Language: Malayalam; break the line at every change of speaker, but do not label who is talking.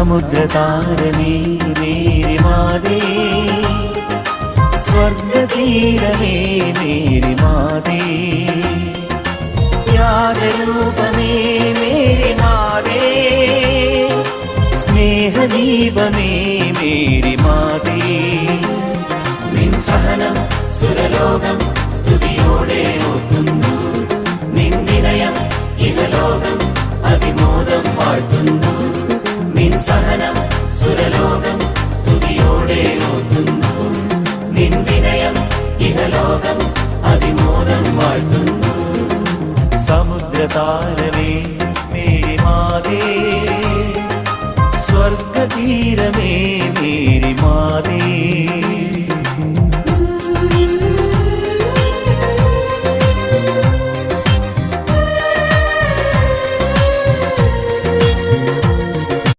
സമുദ്രതാരമേ മേരി മാതേ. സ്വർഗതീരമേ മേരി മാതേ. ത്യാഗരൂപമേ മേരി മാതേ. സ്നേഹദീപമേ മേരി മാതേ. നിൻ സഹനം സുരലോകം സ്തുതിയോടെ ഓർക്കുന്നു. നിൻ വിനയം ഇഹലോകം അതിമോദം വാഴ്ത്തുന്നു. ഇഹലോകം അതിമോദം വാഴ്ത്തുന്നു. സമുദ്രതാരമേ മേരി മാതേ സ്വർഗതീരമേ മേരി മാതേ